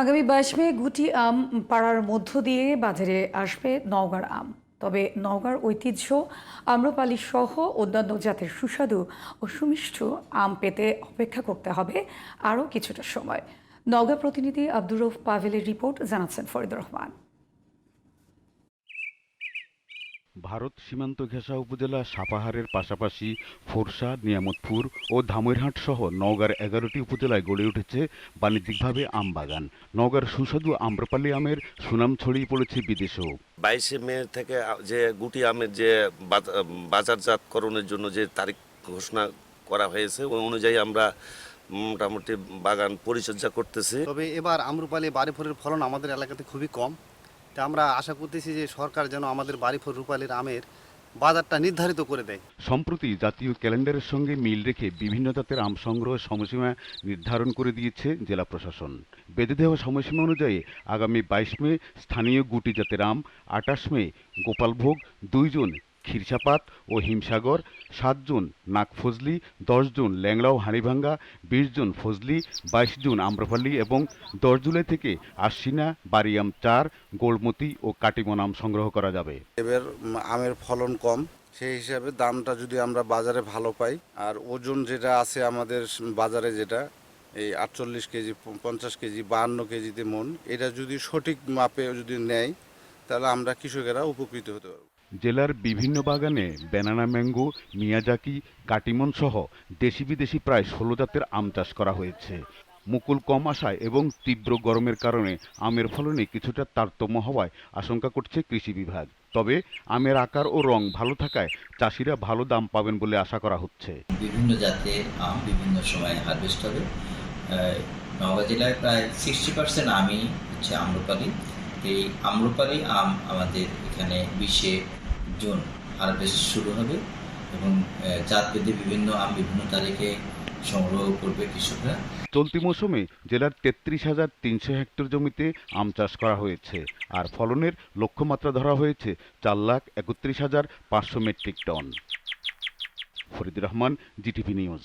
আগামী বাইশ মে গুটি আম পাড়ার মধ্য দিয়ে বাজারে আসবে নওগাঁর আম। তবে নওগাঁর ঐতিহ্য, আম্রপালি সহ অন্যান্য জাতের সুস্বাদু ও সুমিষ্ট আম পেতে অপেক্ষা করতে হবে আরও কিছুটা সময়। নওগাঁ প্রতিনিধি আব্দুর রফ পাভেলের রিপোর্ট জানাচ্ছেন ফরিদুর রহমান। ভারত সীমান্ত ঘেঁষা উপজেলা সাপাহারের পাশাপাশি ফোরসা নিয়ামতপুর ও ধামইরহাট সহ নওগাঁর এগারোটি উপজেলায় গড়ে উঠেছে বাণিজ্যিকভাবে আম বাগান। নওগাঁর সুস্বাদু আম্রপালি আমের সুনাম ছড়িয়ে পড়েছে বিদেশেও। বাইশে মে থেকে যে গুটি আমের যে বাজা- বাজারজাতকরণের জন্য যে তারিখ ঘোষণা করা হয়েছে ওই অনুযায়ী আমরা মোটামুটি বাগান পরিচর্যা করতেছি। তবে এবার আম্রপালি বাড়িফলের ফলন আমাদের এলাকাতে খুবই কম। তা আমরা আশা করতেছি যে সরকার যেন আমাদের বাড়িফোর রূপালীর আমের বাজারটা নির্ধারিত করে দেয়। সম্প্রতি জাতীয় ক্যালেন্ডারের সঙ্গে মিল রেখে বিভিন্ন জাতের আম সংগ্রহের সময়সীমা নির্ধারণ করে দিয়েছে জেলা প্রশাসন। বেঁধে দেওয়া সময়সীমা অনুযায়ী আগামী বাইশ মে স্থানীয় গুটি জাতের আম, আটাশ মে গোপালভোগ, দুই জুন ক্ষীরসাপাত ও হিমসাগর, সাত জুন নাগফজলি দশ জুন ল্যাংড়াও হাড়িভাঙ্গা, বিশ জুন ফজলি, বাইশ জুন আম্রপালি এবং দশ জুলাই থেকে আশ্বিনা, বারিয়াম চার, গোলমতি ও কাটিমন আম সংগ্রহ করা যাবে। এবার আমের ফলন কম, সেই হিসাবে দামটা যদি আমরা বাজারে ভালো পাই, আর ওজন যেটা আছে আমাদের বাজারে যেটা, এই আটচল্লিশ কেজি, পঞ্চাশ কেজি, বাহান্ন কেজিতে মন, এটা যদি সঠিক মাপে যদি নেয়, তাহলে আমরা কৃষকেরা উপকৃত হতে পারব। জেলার বিভিন্ন বাগানে ব্যানানা, ম্যাঙ্গো, মিয়াজাকি, কাটিমন সহ দেশি বিদেশি প্রায় ষোলো জাতের আম চাষ করা হয়েছে। মুকুল কম আসায় এবং তীব্র গরমের কারণে আমের ফলনে কিছুটা তারতম্য হওয়ায় আশঙ্কা করছে কৃষি বিভাগ। তবে আমের আকার ও রং ভালো থাকায় চাষিরা ভালো দাম পাবেন বলে আশা করা হচ্ছে। বিভিন্ন জাতের আম বিভিন্ন সময় হারভেস্ট হবে। নওগাঁ জেলায় প্রায় সিক্সটি পার্সেন্ট আমই হচ্ছে আম্রপালি। এই আম্রপালি আম আমাদের এখানে বিশে জুন হারভেস্ট শুরু হবে এবং জাতভেদে বিভিন্ন আম বিভিন্ন তারিখে সংগ্রহ করবে কৃষকরা। চলতি মৌসুমে জেলার তেত্রিশ হাজার তিনশো হেক্টর জমিতে আম চাষ করা হয়েছে আর ফলনের লক্ষ্যমাত্রা ধরা হয়েছে চার লাখ একত্রিশ হাজার পাঁচশো metric ton. Farid Rahman, GTV news.